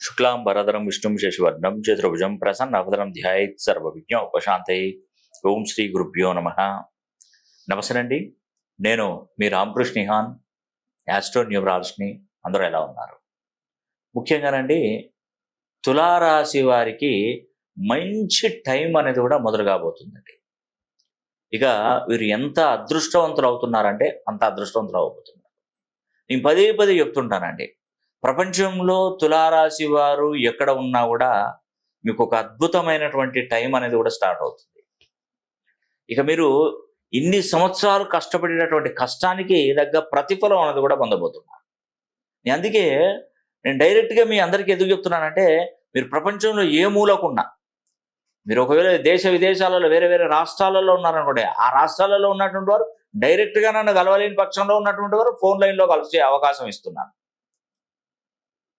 శుక్లాం వరదరం విష్ణుం శశివర్ణం చతుర్భుజం ప్రసన్న ధ్యాయేత్ ధ్యాయత్ సర్వవిజ్ఞ ఉపశాంతై ఓం శ్రీ గురుభ్యో నమ నమస్తే అండి నేను మీ రామకృష్ణిహాన్ యాస్ట్రో న్యూమరాలజీని అందరూ ఎలా ఉన్నారు? ముఖ్యంగానండి తులారాశి వారికి మంచి టైం అనేది కూడా మొదలు కాబోతుందండి. ఇక వీరు ఎంత అదృష్టవంతులు అవుతున్నారంటే అంత అదృష్టవంతులు అవబోతున్నారు నేను పదే పదే చెప్తుంటానండి ప్రపంచంలో తులారాశి వారు ఎక్కడ ఉన్నా కూడా మీకు ఒక అద్భుతమైనటువంటి టైం అనేది కూడా స్టార్ట్ అవుతుంది. ఇక మీరు ఇన్ని సంవత్సరాలు కష్టపడినటువంటి కష్టానికి తగ్గ ప్రతిఫలం అనేది కూడా పొందబోతున్నారు. అందుకే నేను డైరెక్ట్గా మీ అందరికీ ఎందుకు చెప్తున్నానంటే మీరు ప్రపంచంలో ఏ మూలకున్నా మీరు ఒకవేళ దేశ విదేశాలలో వేరే వేరే రాష్ట్రాలలో ఉన్నారనుకోండి ఆ రాష్ట్రాలలో ఉన్నటువంటి వారు డైరెక్ట్గా నన్ను కలవలేని పక్షంలో ఉన్నటువంటి వారు ఫోన్ లైన్లో కలిసే అవకాశం ఇస్తున్నాను.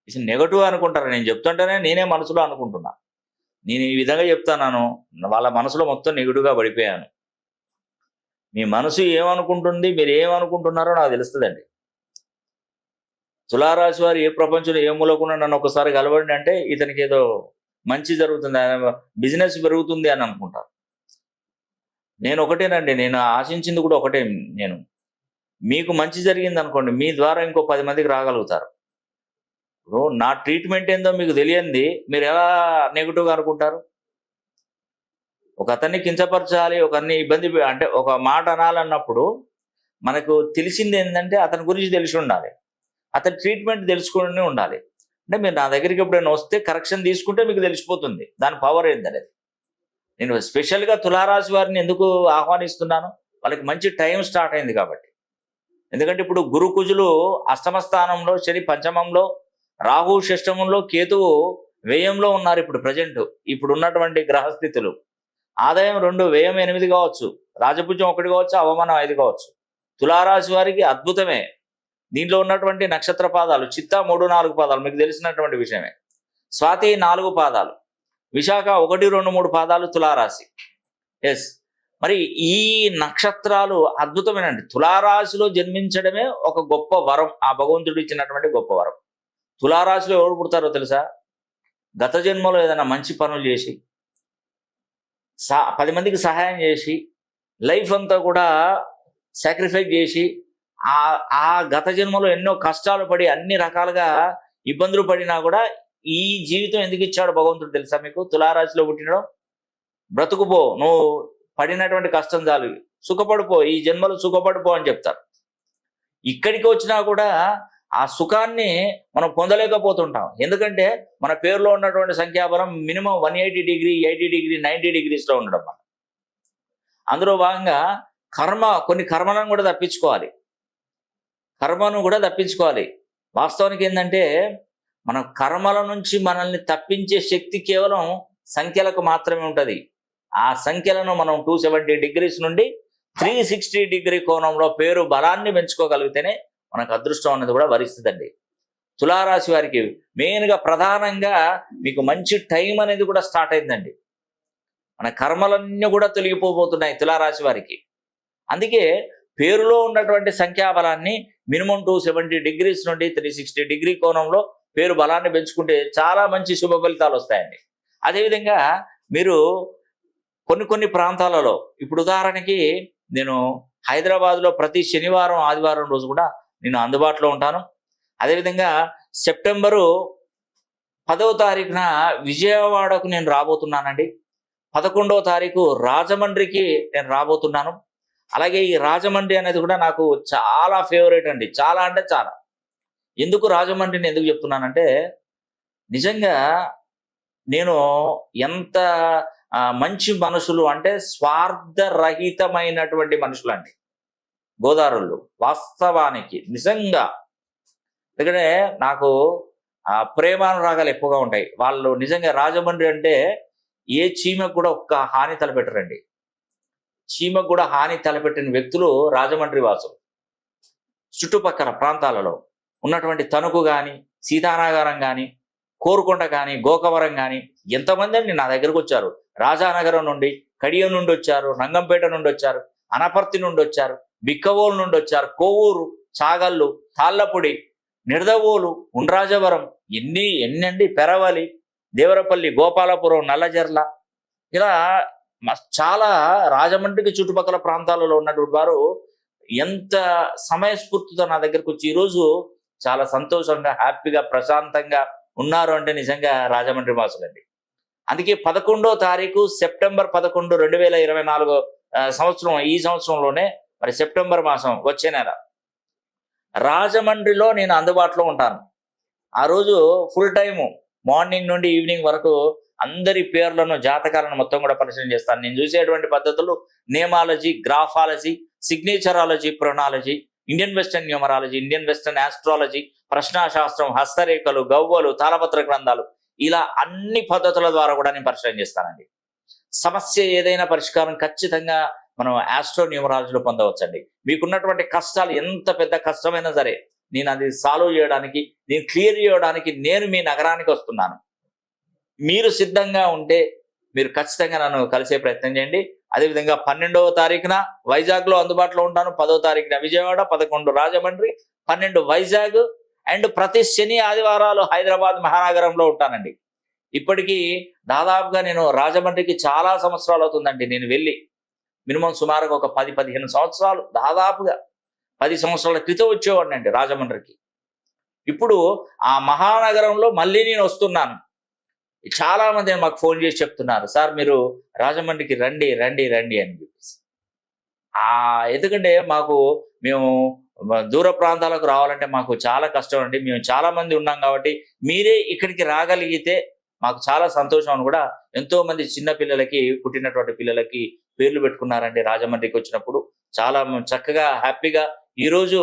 ఇది నెగటివ్ అనుకుంటారు. నేను చెప్తుంటేనే నేనే మనసులో అనుకుంటున్నా. నేను ఈ విధంగా చెప్తాను వాళ్ళ మనసులో మొత్తం నెగిటివ్గా పడిపోయాను. మీ మనసు ఏమనుకుంటుంది? మీరు ఏమనుకుంటున్నారో నాకు తెలుస్తుందండి. తులారాశి వారు ఏ ప్రపంచంలో ఏ మూలకుండా నన్ను ఒకసారి కలవండి అంటే ఇతనికి ఏదో మంచి జరుగుతుంది బిజినెస్ పెరుగుతుంది అని అనుకుంటారు. నేను ఒకటేనండి. నేను ఆశించింది కూడా ఒకటే నేను. మీకు మంచి జరిగింది అనుకోండి మీ ద్వారా ఇంకో పది మందికి రాగలుగుతారు. ఇప్పుడు నా ట్రీట్మెంట్ ఏందో మీకు తెలియంది. మీరు ఎలా నెగిటివ్గా అనుకుంటారు? ఒక అతన్ని కించపరచాలి ఒకరిని ఇబ్బంది అంటే ఒక మాట అనాలన్నప్పుడు మనకు తెలిసింది ఏంటంటే అతని గురించి తెలిసి ఉండాలి. అతని ట్రీట్మెంట్ తెలుసుకుని ఉండాలి. అంటే మీరు నా దగ్గరికి ఎప్పుడైనా వస్తే కరెక్షన్ తీసుకుంటే మీకు తెలిసిపోతుంది. దాని పవర్ ఏంటనేది నేను స్పెషల్గా తులారాశి వారిని ఎందుకు ఆహ్వానిస్తున్నాను? వాళ్ళకి మంచి టైం స్టార్ట్ అయింది కాబట్టి. ఎందుకంటే ఇప్పుడు గురుకుజులు అష్టమ స్థానంలో శని పంచమంలో రాహు షష్టమంలో కేతువు వ్యయంలో ఉన్నారు ఇప్పుడు ప్రజెంట్ ఇప్పుడు ఉన్నటువంటి గ్రహస్థితులు. ఆదాయం రెండు వ్యయం ఎనిమిది కావచ్చు. రాజపుజ్యం ఒకటి కావచ్చు అవమానం ఐదు కావచ్చు. తులారాశి వారికి అద్భుతమే. దీంట్లో ఉన్నటువంటి నక్షత్ర పాదాలు చిత్త మూడు నాలుగు పాదాలు మీకు తెలిసినటువంటి విషయమే. స్వాతి నాలుగు పాదాలు. విశాఖ ఒకటి రెండు మూడు పాదాలు తులారాశి. ఎస్ మరి ఈ నక్షత్రాలు అద్భుతమేనండి. తులారాశిలో జన్మించడమే ఒక గొప్ప వరం. ఆ భగవంతుడు ఇచ్చినటువంటి గొప్ప వరం. తులారాశిలో ఎవరు పుడతారో తెలుసా? గత జన్మలో ఏదైనా మంచి పనులు చేసి సా పది మందికి సహాయం చేసి లైఫ్ అంతా కూడా సాక్రిఫైస్ చేసి ఆ ఆ గత జన్మలో ఎన్నో కష్టాలు పడి అన్ని రకాలుగా ఇబ్బందులు పడినా కూడా ఈ జీవితం ఎందుకు ఇచ్చాడు భగవంతుడు తెలుసా మీకు? తులారాశిలో పుట్టినడం బ్రతుకుపో నువ్వు పడినటువంటి కష్టం చాలు సుఖపడిపో ఈ జన్మలో సుఖపడిపో అని చెప్తారు. ఇక్కడికి వచ్చినా కూడా ఆ సుఖాన్ని మనం పొందలేకపోతుంటాం. ఎందుకంటే మన పేరులో ఉన్నటువంటి సంఖ్యాబలం minimum one eighty degree eighty degree ninety డిగ్రీస్లో ఉండడం మనం అందులో భాగంగా కర్మ కొన్ని కర్మలను కూడా తప్పించుకోవాలి. కర్మను కూడా తప్పించుకోవాలి. వాస్తవానికి ఏంటంటే మన కర్మల నుంచి మనల్ని తప్పించే శక్తి కేవలం సంఖ్యలకు మాత్రమే ఉంటుంది. ఆ సంఖ్యలను మనం టూ సెవెంటీ డిగ్రీస్ నుండి త్రీ సిక్స్టీ డిగ్రీ కోణంలో పేరు బలాన్ని పెంచుకోగలిగితేనే మనకు అదృష్టం అనేది కూడా వరిస్తుందండి. తులారాశి వారికి మెయిన్గా ప్రధానంగా మీకు మంచి టైం అనేది కూడా స్టార్ట్ అయిందండి. మన కర్మలన్నీ కూడా తొలగిపోబోతున్నాయి తులారాశి వారికి. అందుకే పేరులో ఉన్నటువంటి సంఖ్యాబలాన్ని మినిమం టూ సెవెంటీ డిగ్రీస్ నుండి త్రీ సిక్స్టీ డిగ్రీ కోణంలో పేరు బలాన్ని పెంచుకుంటే చాలా మంచి శుభ ఫలితాలు వస్తాయండి. అదేవిధంగా మీరు కొన్ని కొన్ని ప్రాంతాలలో ఇప్పుడు ఉదాహరణకి నేను హైదరాబాద్లో ప్రతి శనివారం ఆదివారం రోజు కూడా నేను అందుబాటులో ఉంటాను. అదేవిధంగా సెప్టెంబరు పదవ తారీఖున విజయవాడకు నేను రాబోతున్నానండి. పదకొండవ తారీఖు రాజమండ్రికి నేను రాబోతున్నాను. అలాగే ఈ రాజమండ్రి అనేది కూడా నాకు చాలా ఫేవరెట్ అండి. చాలా అంటే చాలా. ఎందుకు రాజమండ్రిని ఎందుకు చెప్తున్నానంటే నిజంగా నేను ఎంత మంచి మనుషులు అంటే స్వార్థరహితమైనటువంటి మనుషులు అండి గోదారులు వాస్తవానికి నిజంగా ఎందుకంటే నాకు ఆ ప్రేమానురాగాలు ఎక్కువగా ఉంటాయి. వాళ్ళు నిజంగా రాజమండ్రి అంటే ఏ చీమకు కూడా ఒక్క హాని తలపెట్టరండి. చీమకు కూడా హాని తలపెట్టిన వ్యక్తులు రాజమండ్రి వాసులు. చుట్టుపక్కల ప్రాంతాలలో ఉన్నటువంటి తణుకు కానీ సీతానగరం కానీ కోరుకొండ కానీ గోకవరం కానీ ఎంతమంది అండి నా దగ్గరకు వచ్చారు. రాజానగరం నుండి కడియం నుండి వచ్చారు రంగంపేట నుండి వచ్చారు అనపర్తి నుండి వచ్చారు. బిక్కవోలు నుండి వచ్చారు. కోవూరు చాగల్లు తాళ్ళపూడి నిడదవోలు ఉండ్రాజవరం ఎన్ని ఎన్నండి పెరవలి దేవరపల్లి గోపాలపురం నల్లజర్ల. ఇలా చాలా రాజమండ్రికి చుట్టుపక్కల ప్రాంతాలలో ఉన్నటువంటి వారు ఎంత సమయస్ఫూర్తితో నా దగ్గరకు వచ్చి ఈరోజు చాలా సంతోషంగా హ్యాపీగా ప్రశాంతంగా ఉన్నారు అంటే నిజంగా రాజమండ్రి వాసులండి. అందుకే పదకొండో తారీఖు సెప్టెంబర్ పదకొండు రెండు వేల ఇరవై నాలుగో సంవత్సరం ఈ సంవత్సరంలోనే మరి సెప్టెంబర్ మాసం వచ్చే నెల. రాజమండ్రిలో నేను అందుబాటులో ఉంటాను. ఆ రోజు ఫుల్ టైము మార్నింగ్ నుండి ఈవినింగ్ వరకు అందరి పేర్లను జాతకాలను మొత్తం కూడా పరిశీలన చేస్తాను. నేను చూసేటువంటి పద్ధతులు nameology graphology signatureology pronology Indian western numerology Indian western astrology ప్రశ్నాశాస్త్రం హస్తరేఖలు గవ్వలు తాళపత్ర గ్రంథాలు ఇలా అన్ని పద్ధతుల ద్వారా కూడా నేను పరిశీలన చేస్తానండి. సమస్య ఏదైనా పరిష్కారం ఖచ్చితంగా మనం ఆస్ట్రో న్యూమరాలజీలో పొందవచ్చండి. మీకున్నటువంటి కష్టాలు ఎంత పెద్ద కష్టమైనా సరే నేను అది సాల్వ్ చేయడానికి నేను క్లియర్ చేయడానికి నేను మీ నగరానికి వస్తున్నాను. మీరు సిద్ధంగా ఉంటే మీరు ఖచ్చితంగా నన్ను కలిసే ప్రయత్నం చేయండి. అదేవిధంగా పన్నెండవ తారీఖున వైజాగ్లో అందుబాటులో ఉంటాను. పదవ తారీఖున విజయవాడ పదకొండు రాజమండ్రి పన్నెండు వైజాగ్ అండ్ ప్రతి శని ఆదివారాలు హైదరాబాద్ మహానగరంలో ఉంటానండి. ఇప్పటికీ దాదాపుగా నేను రాజమండ్రికి చాలా సంవత్సరాలు అవుతుందండి నేను వెళ్ళి. మినిమం సుమారుగా ఒక పది పదిహేను సంవత్సరాలు దాదాపుగా పది సంవత్సరాల క్రితం వచ్చేవాడిని అండి రాజమండ్రికి. ఇప్పుడు ఆ మహానగరంలో మళ్ళీ నేను వస్తున్నాను. చాలామంది మాకు ఫోన్ చేసి చెప్తున్నారు సార్ మీరు రాజమండ్రికి రండి రండి రండి అని చెప్పేసి. ఆ ఎందుకంటే మాకు మేము దూర ప్రాంతాలకు రావాలంటే మాకు చాలా కష్టం అండి. మేము చాలామంది ఉన్నాం కాబట్టి మీరే ఇక్కడికి రాగలిగితే మాకు చాలా సంతోషం అని కూడా ఎంతో మంది చిన్న పిల్లలకి పుట్టినటువంటి పిల్లలకి పేర్లు పెట్టుకున్నారండి రాజమండ్రికి వచ్చినప్పుడు. చాలా చక్కగా హ్యాపీగా ఈ రోజు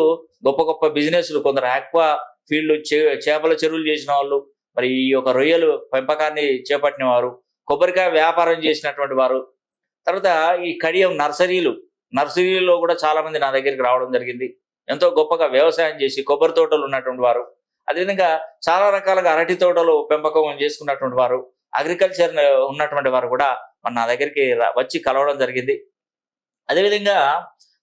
గొప్ప గొప్ప బిజినెస్లు కొందరు ఆక్వా ఫీల్డ్ చేపల చెరువులు చేసిన వాళ్ళు మరి ఈ యొక్క రొయ్యలు పెంపకాన్ని చేపట్టిన వారు కొబ్బరికాయ వ్యాపారం చేసినటువంటి వారు. తర్వాత ఈ కడియం నర్సరీలు నర్సరీలో కూడా చాలా మంది నా దగ్గరికి రావడం జరిగింది. ఎంతో గొప్పగా వ్యవసాయం చేసి కొబ్బరి తోటలు ఉన్నటువంటి వారు. అదేవిధంగా చాలా రకాలుగా అరటి తోటలు పెంపకం చేసుకున్నటువంటి వారు అగ్రికల్చర్ ఉన్నటువంటి వారు కూడా మన నా దగ్గరికి వచ్చి కలవడం జరిగింది. అదేవిధంగా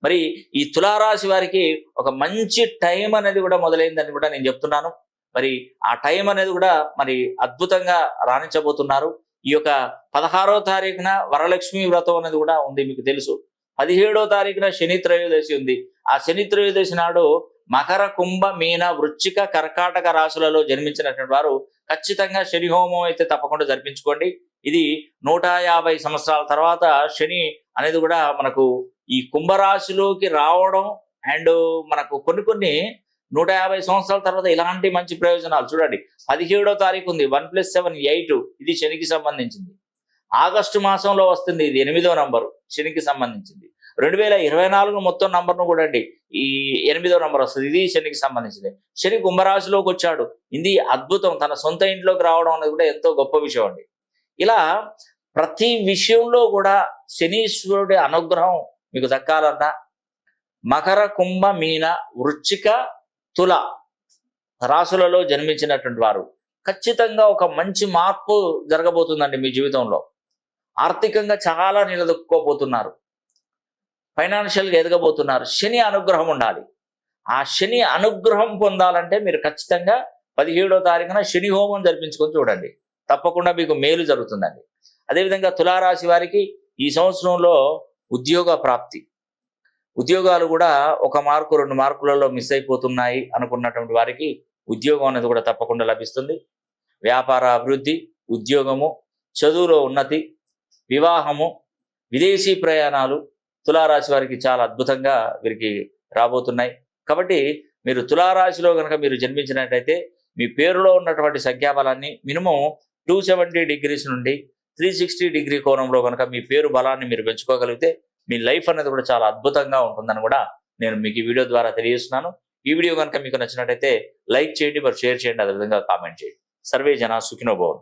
మరి ఈ తులారాశి వారికి ఒక మంచి టైం అనేది కూడా మొదలైందని కూడా నేను చెప్తున్నాను. మరి ఆ టైం అనేది కూడా మరి అద్భుతంగా రాణించబోతున్నారు. ఈ యొక్క పదహారో తారీఖున వరలక్ష్మి వ్రతం అనేది కూడా ఉంది మీకు తెలుసు. పదిహేడో తారీఖున శని త్రయోదశి ఉంది. ఆ శని త్రయోదశి నాడు మకర కుంభ మీన వృచ్చిక కర్కాటక రాశులలో జన్మించినటువంటి వారు ఖచ్చితంగా శని హోమం అయితే తప్పకుండా జరిపించుకోండి. ఇది నూట యాభై సంవత్సరాల తర్వాత శని అనేది కూడా మనకు ఈ కుంభరాశిలోకి రావడం అండ్ మనకు కొన్ని కొన్ని నూట యాభై సంవత్సరాల తర్వాత ఇలాంటి మంచి ప్రయోజనాలు చూడండి. పదిహేడో తారీఖు ఉంది వన్ ప్లస్ సెవెన్ ఎయిట్ ఇది శనికి సంబంధించింది. ఆగస్టు మాసంలో వస్తుంది ఇది ఎనిమిదో నంబరు శనికి సంబంధించింది. రెండు వేల ఇరవై నాలుగు మొత్తం నంబర్ను కూడా అండి. ఈ ఎనిమిదో నంబర్ వస్తుంది. ఇది శనికి సంబంధించింది. శని కుంభరాశిలోకి వచ్చాడు. ఇది అద్భుతం. తన సొంత ఇంట్లోకి రావడం అనేది కూడా ఎంతో గొప్ప విషయం అండి. ఇలా ప్రతి విషయంలో కూడా శనీశ్వరుడి అనుగ్రహం మీకు దక్కాలన్నా మకర కుంభ మీన వృచ్చిక తుల రాసులలో జన్మించినటువంటి వారు ఖచ్చితంగా ఒక మంచి మార్పు జరగబోతుందండి మీ జీవితంలో. ఆర్థికంగా చాలా నిలదొక్కుకోబోతున్నారు. ఫైనాన్షియల్గా ఎదగబోతున్నారు. శని అనుగ్రహం ఉండాలి. ఆ శని అనుగ్రహం పొందాలంటే మీరు ఖచ్చితంగా పదిహేడో తారీఖున శని హోమం జరిపించుకొని చూడండి. తప్పకుండా మీకు మేలు జరుగుతుందండి. అదేవిధంగా తులారాశి వారికి ఈ సంవత్సరంలో ఉద్యోగ ప్రాప్తి. ఉద్యోగాలు కూడా ఒక మార్కు రెండు మార్కులలో మిస్ అయిపోతున్నాయి అనుకున్నటువంటి వారికి ఉద్యోగం అనేది కూడా తప్పకుండా లభిస్తుంది. వ్యాపార అభివృద్ధి ఉద్యోగము చదువులో ఉన్నతి వివాహము విదేశీ ప్రయాణాలు తులారాశి వారికి చాలా అద్భుతంగా వీరికి రాబోతున్నాయి. కాబట్టి మీరు తులారాశిలో కనుక మీరు జన్మించినట్టయితే మీ పేరులో ఉన్నటువంటి సంఖ్యాబలాన్ని మినిమం టూ సెవెంటీ డిగ్రీస్ నుండి త్రీ సిక్స్టీ డిగ్రీ కోణంలో కనుక మీ పేరు బలాన్ని మీరు పెంచుకోగలిగితే మీ లైఫ్ అనేది కూడా చాలా అద్భుతంగా ఉంటుందని కూడా నేను మీకు ఈ వీడియో ద్వారా తెలియజేస్తున్నాను. ఈ వీడియో కనుక మీకు నచ్చినట్టయితే లైక్ చేయండి మరి షేర్ చేయండి అదేవిధంగా కామెంట్ చేయండి. సర్వే జన సుఖినోభవం